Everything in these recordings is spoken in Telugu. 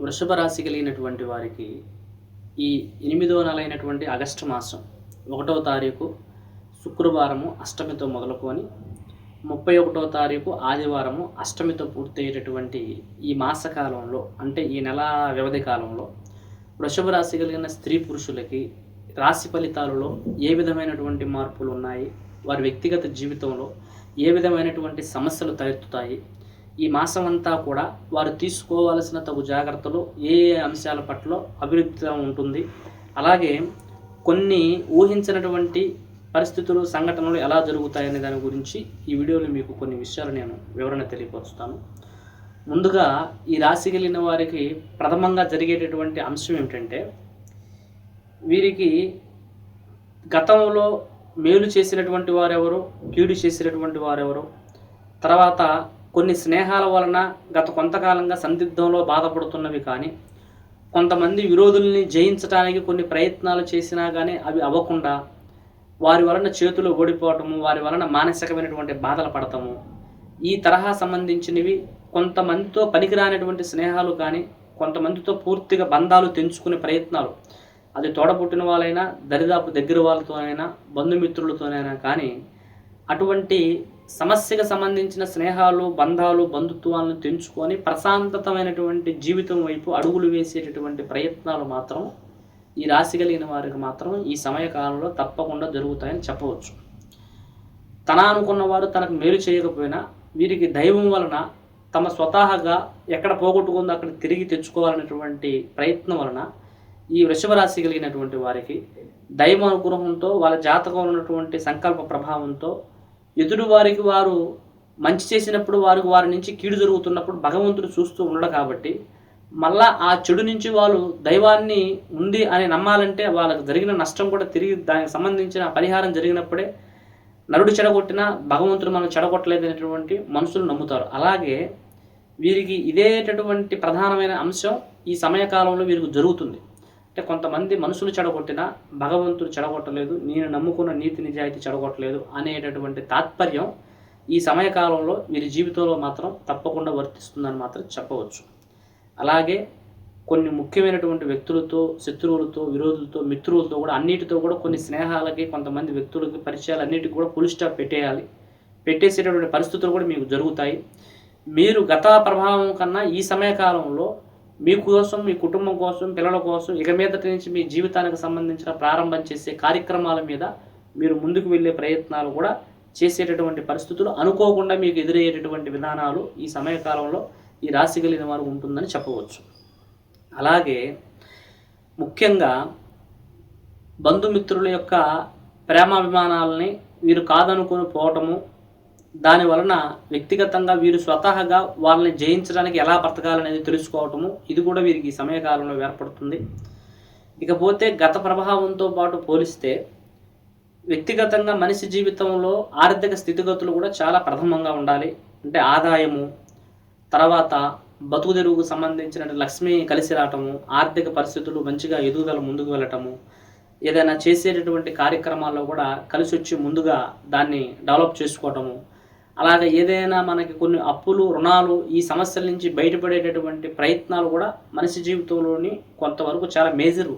వృషభ రాశి కలిగినటువంటి వారికి ఈ ఎనిమిదో నెల అయినటువంటి ఆగస్టు మాసం ఒకటవ తారీఖు శుక్రవారము అష్టమితో మొదలుకొని ముప్పై ఒకటో తారీఖు ఆదివారము అష్టమితో పూర్తయ్యేటటువంటి ఈ మాసకాలంలో అంటే ఈ నెల వ్యవధి కాలంలో వృషభ రాశి కలిగిన స్త్రీ పురుషులకి రాశి ఫలితాలలో ఏ విధమైనటువంటి మార్పులు ఉన్నాయి? వారి వ్యక్తిగత జీవితంలో ఏ విధమైనటువంటి సమస్యలు తలెత్తుతాయి? ఈ మాసం అంతా కూడా వారు తీసుకోవాల్సిన తగు జాగ్రత్తలు ఏ ఏ అంశాల పట్ల అభివృద్ధి ఉంటుంది. అలాగే కొన్ని ఊహించినటువంటి పరిస్థితులు సంఘటనలు ఎలా జరుగుతాయనే దాని గురించి ఈ వీడియోలో మీకు కొన్ని విషయాలు నేను వివరణ తెలియపరుస్తాను. ముందుగా ఈ రాశి కలిగిన వారికి ప్రథమంగా జరిగేటటువంటి అంశం ఏమిటంటే వీరికి గతంలో మేలు చేసినటువంటి వారెవరు కీడు చేసినటువంటి వారెవరు తర్వాత కొన్ని స్నేహాల వలన గత కొంతకాలంగా సందిగ్ధంలో బాధపడుతున్నవి కానీ కొంతమంది విరోధుల్ని జయించడానికి కొన్ని ప్రయత్నాలు చేసినా కానీ అవి అవ్వకుండా వారి వలన చేతులు ఓడిపోవటము వారి వలన మానసికమైనటువంటి బాధలు పడటము ఈ తరహా సంబంధించినవి కొంతమందితో పనికిరానటువంటి స్నేహాలు కానీ కొంతమందితో పూర్తిగా బంధాలు తెంచుకునే ప్రయత్నాలు అది తోడబుట్టిన వాళ్ళైనా దరిదాపు దగ్గర వాళ్ళతోనైనా బంధుమిత్రులతోనైనా కానీ అటువంటి సమస్యకు సంబంధించిన స్నేహాలు బంధాలు బంధుత్వాలను తెంచుకొని ప్రశాంతతమైనటువంటి జీవితం వైపు అడుగులు వేసేటటువంటి ప్రయత్నాలు మాత్రం ఈ రాశి కలిగిన వారికి మాత్రం ఈ సమయకాలంలో తప్పకుండా జరుగుతాయని చెప్పవచ్చు. తన అనుకున్న వారు తనకు మేలు చేయకపోయినా వీరికి దైవం వలన తమ స్వతహాగా ఎక్కడ పోగొట్టుకుందో అక్కడ తిరిగి తెచ్చుకోవాలనేటువంటి ప్రయత్నం వలన ఈ వృషభ రాశి కలిగినటువంటి వారికి దైవ అనుగ్రహంతో వాళ్ళ జాతకంలో ఉన్నటువంటి సంకల్ప ప్రభావంతో ఎదురు వారికి వారు మంచి చేసినప్పుడు వారికి వారి నుంచి కీడు జరుగుతున్నప్పుడు భగవంతుడు చూస్తూ ఉండడు కాబట్టి మళ్ళా ఆ చెడు నుంచి వాళ్ళు దైవాన్ని ఉంది అని నమ్మాలంటే వాళ్ళకు జరిగిన నష్టం కూడా తిరిగి దానికి సంబంధించిన పరిహారం జరిగినప్పుడే నరుడు చెడగొట్టినా భగవంతుడు మనం చెడగొట్టలేదు అనేటువంటి మనుషులు నమ్ముతారు. అలాగే వీరికి ఇదేటటువంటి ప్రధానమైన అంశం ఈ సమయకాలంలో వీరికి జరుగుతుంది. అంటే కొంతమంది మనుషులు చెడగొట్టినా భగవంతుడు చెడగొట్టలేదు నేను నమ్ముకున్న నీతి నిజాయితీ చెడగొట్టలేదు అనేటటువంటి తాత్పర్యం ఈ సమయకాలంలో వీరి జీవితంలో మాత్రం తప్పకుండా వర్తిస్తుందని మాత్రం చెప్పవచ్చు. అలాగే కొన్ని ముఖ్యమైనటువంటి వ్యక్తులతో శత్రువులతో విరోధులతో మిత్రులతో కూడా అన్నిటితో కూడా కొన్ని స్నేహాలకి కొంతమంది వ్యక్తులకి పరిచయాలు అన్నిటికీ కూడా ఫుల్ స్టాప్ పెట్టేయాలి. పెట్టేసేటటువంటి పరిస్థితులు కూడా మీకు జరుగుతాయి. మీరు గత ప్రభావం కన్నా ఈ సమయకాలంలో మీ కోసం మీ కుటుంబం కోసం పిల్లల కోసం ఇక మీదటి నుంచి మీ జీవితానికి సంబంధించిన ప్రారంభం చేసే కార్యక్రమాల మీద మీరు ముందుకు వెళ్ళే ప్రయత్నాలు కూడా చేసేటటువంటి పరిస్థితులు అనుకోకుండా మీకు ఎదురయ్యేటటువంటి విధానాలు ఈ సమయకాలంలో ఈ రాశి కలిగిన వారు ఉంటుందని చెప్పవచ్చు. అలాగే ముఖ్యంగా బంధుమిత్రుల యొక్క ప్రేమాభిమానాలని మీరు కాదనుకొని పోవటము దాని వలన వ్యక్తిగతంగా వీరు స్వతహాగా వాళ్ళని జయించడానికి ఎలా బ్రతకాలనేది తెలుసుకోవటము ఇది కూడా వీరికి సమయకాలంలో ఏర్పడుతుంది. ఇకపోతే గత ప్రభావంతో పాటు పోలిస్తే వ్యక్తిగతంగా మనిషి జీవితంలో ఆర్థిక స్థితిగతులు కూడా చాలా ప్రథమంగా ఉండాలి. అంటే ఆదాయము తర్వాత బతుకు తెరువుకు సంబంధించిన లక్ష్మి కలిసి రావటము ఆర్థిక పరిస్థితులు మంచిగా ఎదుగుదల ముందుకు వెళ్ళటము ఏదైనా చేసేటటువంటి కార్యక్రమాల్లో కూడా కలిసి వచ్చి ముందుగా దాన్ని డెవలప్ చేసుకోవటము అలాగే ఏదైనా మనకి కొన్ని అప్పులు రుణాలు ఈ సమస్యల నుంచి బయటపడేటటువంటి ప్రయత్నాలు కూడా మనిషి జీవితంలోని కొంతవరకు చాలా మేజర్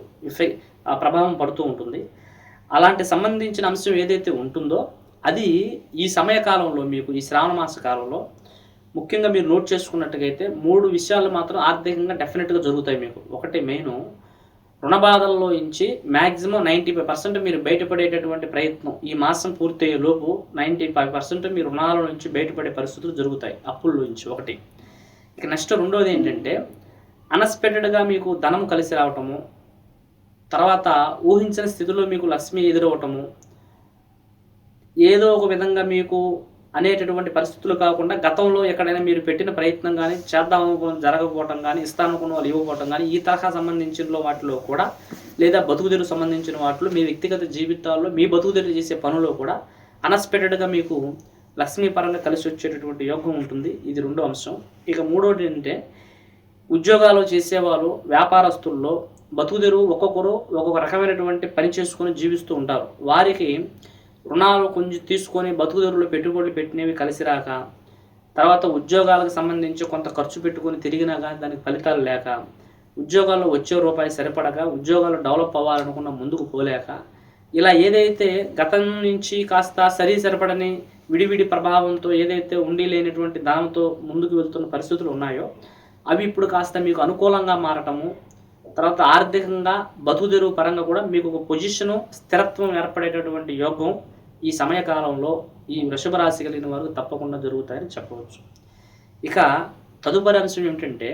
ప్రభావం పడుతూ ఉంటుంది. అలాంటి సంబంధించిన అంశం ఏదైతే ఉంటుందో అది ఈ సమయకాలంలో మీకు ఈ శ్రావణ మాస కాలంలో ముఖ్యంగా మీరు నోట్ చేసుకున్నట్టుగైతే మూడు విషయాలు మాత్రం ఆర్థికంగా డెఫినెట్గా జరుగుతాయి మీకు. ఒకటి మెయిన్ రుణ బాధల్లో నుంచి మ్యాక్సిమం నైంటీ ఫైవ్ పర్సెంట్ మీరు బయటపడేటటువంటి ప్రయత్నం ఈ మాసం పూర్తయ్యే లోపు నైంటీ ఫైవ్ పర్సెంట్ మీ రుణాల నుంచి బయటపడే పరిస్థితులు జరుగుతాయి అప్పుల నుంచి. ఒకటి. ఇక నెక్స్ట్ రెండోది ఏంటంటే అన్ఎక్స్పెక్టెడ్గా మీకు ధనం కలిసి రావటము తర్వాత ఊహించని స్థితిలో మీకు లక్ష్మి ఎదురవటము ఏదో ఒక విధంగా మీకు అనేటటువంటి పరిస్థితులు కాకుండా గతంలో ఎక్కడైనా మీరు పెట్టిన ప్రయత్నం కానీ చేద్దాం జరగకపోవటం కానీ ఇస్తానుకున్న వాళ్ళు ఇవ్వకపోవటం కానీ ఈ తరహా సంబంధించిన వాటిలో కూడా లేదా బతుకుదెరు సంబంధించిన వాటిలో మీ వ్యక్తిగత జీవితాల్లో మీ బతుకుదెరు చేసే పనులో కూడా అన్ఎక్స్పెక్టెడ్గా మీకు లక్ష్మీ పరంగా కలిసి వచ్చేటటువంటి యోగం ఉంటుంది. ఇది రెండో అంశం. ఇక మూడోది ఏంటంటే ఉద్యోగాలు చేసేవాళ్ళు వ్యాపారస్తుల్లో బతుకుదెరువు ఒక్కొక్కరు ఒక్కొక్క రకమైనటువంటి పని చేసుకొని జీవిస్తూ ఉంటారు. వారికి రుణాలు కొంచెం తీసుకొని బతుకుదెరువులో పెట్టుబడులు పెట్టినవి కలిసి రాక తర్వాత ఉద్యోగాలకు సంబంధించి కొంత ఖర్చు పెట్టుకొని తిరిగినా కానీ దానికి ఫలితాలు లేక ఉద్యోగాల్లో వచ్చే రూపాయి సరిపడక ఉద్యోగాలు డెవలప్ అవ్వాలనుకున్న ముందుకు పోలేక ఇలా ఏదైతే గతం నుంచి కాస్త సరి సరిపడని విడివిడి ప్రభావంతో ఏదైతే ఉండి లేనటువంటి దానంతో ముందుకు వెళ్తున్న పరిస్థితులు ఉన్నాయో అవి ఇప్పుడు కాస్త మీకు అనుకూలంగా మారటము తర్వాత ఆర్థికంగా బతుకుదెరువు పరంగా కూడా మీకు ఒక పొజిషను స్థిరత్వం ఏర్పడేటటువంటి యోగం ఈ సమయకాలంలో ఈ వృషభ రాశి కలిగిన వారికి తప్పకుండా జరుగుతాయని చెప్పవచ్చు. ఇక తదుపరి అంశం ఏమిటంటే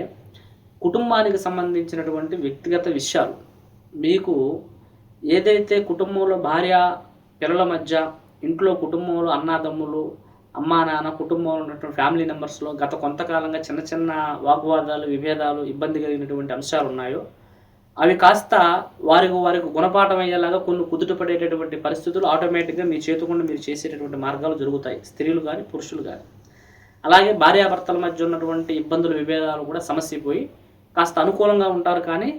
కుటుంబానికి సంబంధించినటువంటి వ్యక్తిగత విషయాలు. మీకు ఏదైతే కుటుంబంలో భార్య పిల్లల మధ్య ఇంట్లో కుటుంబంలో అన్నాదమ్ములు అమ్మా నాన్న కుటుంబంలో ఉన్నటువంటి ఫ్యామిలీ మెంబర్స్లో గత కొంతకాలంగా చిన్న చిన్న వాగ్వాదాలు విభేదాలు ఇబ్బంది కలిగినటువంటి అంశాలు ఉన్నాయో అవి కాస్త వారికి వారికి గుణపాఠం అయ్యేలాగా కొన్ని కుదుటపడేటటువంటి పరిస్థితులు ఆటోమేటిక్గా మీ చేతుకుండా మీరు చేసేటటువంటి మార్గాలు జరుగుతాయి. స్త్రీలు కానీ పురుషులు కానీ అలాగే భార్యాభర్తల మధ్య ఉన్నటువంటి ఇబ్బందులు విభేదాలు కూడా సమస్య పోయి కాస్త అనుకూలంగా ఉంటారు. కానీ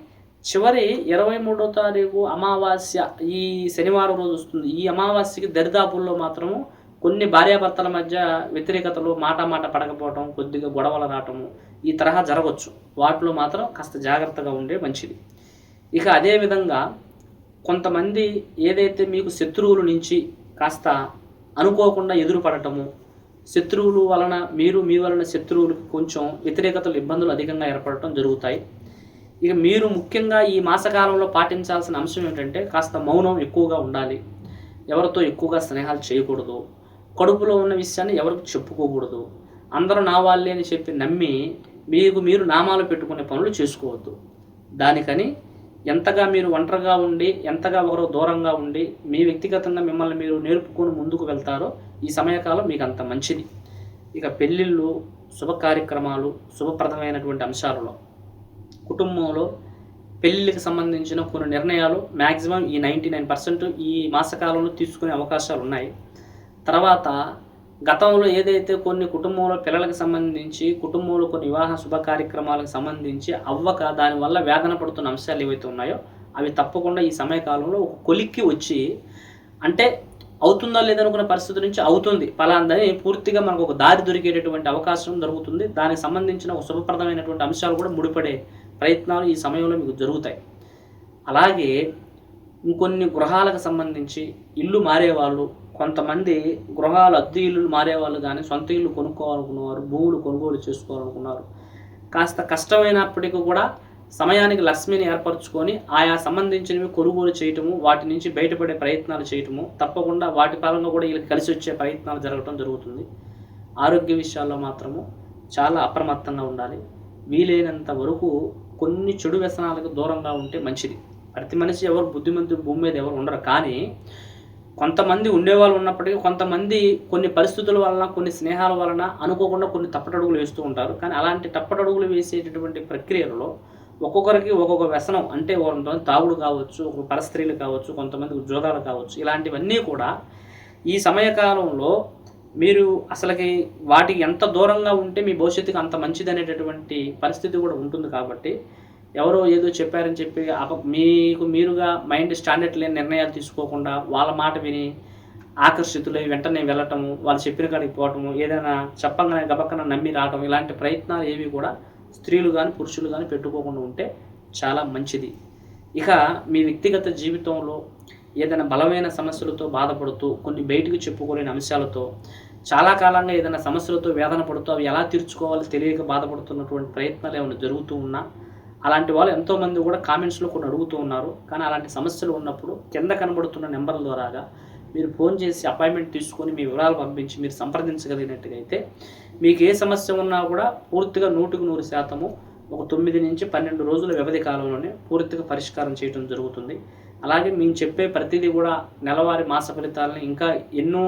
చివరి ఇరవై మూడో తారీఖు అమావాస్య ఈ శనివారం రోజు వస్తుంది. ఈ అమావాస్యకి దరిదాపుల్లో మాత్రము కొన్ని భార్యాభర్తల మధ్య వ్యతిరేకతలు మాట మాట పడకపోవటం కొద్దిగా గొడవలు రావటము ఈ తరహా జరగవచ్చు వాటిలో మాత్రం కాస్త జాగ్రత్తగా ఉండే మంచిది. ఇక అదేవిధంగా కొంతమంది ఏదైతే మీకు శత్రువుల నుంచి కాస్త అనుకోకుండా ఎదురుపడటము శత్రువులు వలన మీరు మీ వలన శత్రువులకు కొంచెం వ్యతిరేకతలు ఇబ్బందులు అధికంగా ఏర్పడటం జరుగుతాయి. ఇక మీరు ముఖ్యంగా ఈ మాసకాలంలో పాటించాల్సిన అంశం ఏంటంటే కాస్త మౌనం ఎక్కువగా ఉండాలి. ఎవరితో ఎక్కువగా స్నేహాలు చేయకూడదు. కడుపులో ఉన్న విషయాన్ని ఎవరికి చెప్పుకోకూడదు. అందరూ నా వాళ్ళే అని చెప్పి నమ్మి మీకు మీరు నామాలు పెట్టుకునే పనులు చేసుకోవద్దు. దానికని ఎంతగా మీరు ఒంటరిగా ఉండి ఎంతగా ఒకరు దూరంగా ఉండి మీ వ్యక్తిగతంగా మిమ్మల్ని మీరు నేర్పుకొని ముందుకు వెళ్తారో ఈ సమయకాలం మీకు అంత మంచిది. ఇక పెళ్ళిళ్ళు శుభ కార్యక్రమాలు శుభప్రదమైనటువంటి అంశాలలో. కుటుంబంలో పెళ్ళిళ్ళకి సంబంధించిన కొన్ని నిర్ణయాలు మ్యాక్సిమం ఈ నైంటీ నైన్ పర్సెంట్ ఈ మాసకాలంలో తీసుకునే అవకాశాలు ఉన్నాయి. తర్వాత గతంలో ఏదైతే కొన్ని కుటుంబంలో పిల్లలకు సంబంధించి కుటుంబంలో కొన్ని వివాహ శుభ కార్యక్రమాలకు సంబంధించి అవ్వక దానివల్ల వేదన పడుతున్న అంశాలు ఏవైతే ఉన్నాయో అవి తప్పకుండా ఈ సమయకాలంలో ఒక కొలిక్కి వచ్చి అంటే అవుతుందా లేదనుకున్న పరిస్థితి నుంచి అవుతుంది. ఫలాందని పూర్తిగా మనకు ఒక దారి దొరికేటటువంటి అవకాశం దొరుకుతుంది. దానికి సంబంధించిన ఒక శుభప్రదమైనటువంటి అంశాలు కూడా ముడిపడే ప్రయత్నాలు ఈ సమయంలో మీకు జరుగుతాయి. అలాగే ఇంకొన్ని గృహాలకు సంబంధించి ఇల్లు మారేవాళ్ళు కొంతమంది గృహాలు అద్దె ఇల్లు మారేవాళ్ళు కానీ సొంత ఇల్లు కొనుక్కోవాలనుకున్నవారు భూములు కొనుగోలు చేసుకోవాలనుకున్నారు కాస్త కష్టమైనప్పటికీ కూడా సమయానికి లక్ష్మిని ఏర్పరచుకొని ఆయా సంబంధించినవి కొనుగోలు చేయటము వాటి నుంచి బయటపడే ప్రయత్నాలు చేయటము తప్పకుండా వాటి పరంగా కూడా వీళ్ళకి కలిసి వచ్చే ప్రయత్నాలు జరగటం జరుగుతుంది. ఆరోగ్య విషయాల్లో మాత్రము చాలా అప్రమత్తంగా ఉండాలి. వీలైనంత వరకు కొన్ని చెడు వ్యసనాలకు దూరంగా ఉంటే మంచిది. ప్రతి మనిషి ఎవరు బుద్ధిమంతుడు భూమి మీద ఎవరు ఉండరు. కానీ కొంతమంది ఉండేవాళ్ళు ఉన్నప్పటికీ కొంతమంది కొన్ని పరిస్థితుల వలన కొన్ని స్నేహాల వలన అనుకోకుండా కొన్ని తప్పటడుగులు వేస్తూ ఉంటారు. కానీ అలాంటి తప్పటడుగులు వేసేటటువంటి ప్రక్రియలలో ఒక్కొక్కరికి ఒక్కొక్క వ్యసనం. అంటే కొంతమంది తాగుడు కావచ్చు ఒక పరస్త్రీలు కావచ్చు కొంతమంది ఉద్యోగాలు కావచ్చు. ఇలాంటివన్నీ కూడా ఈ సమయకాలంలో మీరు అసలుకి వాటికి ఎంత దూరంగా ఉంటే మీ భవిష్యత్తుకి అంత మంచిది అనేటటువంటి పరిస్థితి కూడా ఉంటుంది కాబట్టి ఎవరో ఏదో చెప్పారని చెప్పి అప మీకు మీరుగా మైండ్ స్టాండర్డ్ లేని నిర్ణయాలు తీసుకోకుండా వాళ్ళ మాట విని ఆకర్షితులై వెంటనే వెళ్ళటము వాళ్ళు చెప్పిన కాడికి పోవటము ఏదైనా చెప్పంగానే గబక్కన నమ్మి రావటం ఇలాంటి ప్రయత్నాలు ఏవి కూడా స్త్రీలు కానీ పురుషులు కానీ పెట్టుకోకుండా ఉంటే చాలా మంచిది. ఇక మీ వ్యక్తిగత జీవితంలో ఏదైనా బలమైన సమస్యలతో బాధపడుతూ కొన్ని బయటకు చెప్పుకోలేని అంశాలతో చాలా కాలంగా ఏదైనా సమస్యలతో వేదన పడుతూ అవి ఎలా తీర్చుకోవాలో తెలియక బాధపడుతున్నటువంటి ప్రయత్నాలు ఏమైనా జరుగుతూ ఉన్నా అలాంటి వాళ్ళు ఎంతోమంది కూడా కామెంట్స్లో కొన్ని అడుగుతూ ఉన్నారు. కానీ అలాంటి సమస్యలు ఉన్నప్పుడు కింద కనబడుతున్న నెంబర్ల ద్వారాగా మీరు ఫోన్ చేసి అపాయింట్మెంట్ తీసుకొని మీ వివరాలు పంపించి మీరు సంప్రదించగలిగినట్టుగైతే అయితే మీకు ఏ సమస్య ఉన్నా కూడా పూర్తిగా నూటికి నూరు శాతము ఒక తొమ్మిది నుంచి పన్నెండు రోజుల వ్యవధి కాలంలోనే పూర్తిగా పరిష్కారం చేయడం జరుగుతుంది. అలాగే మేము చెప్పే ప్రతిదీ కూడా నెలవారీ మాస ఫలితాలను ఇంకా ఎన్నో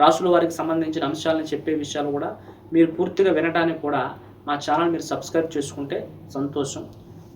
రాసుల వారికి సంబంధించిన అంశాలను చెప్పే విషయాలు కూడా మీరు పూర్తిగా వినడానికి కూడా మా ఛానల్ మీరు సబ్స్క్రైబ్ చేసుకుంటే సంతోషం.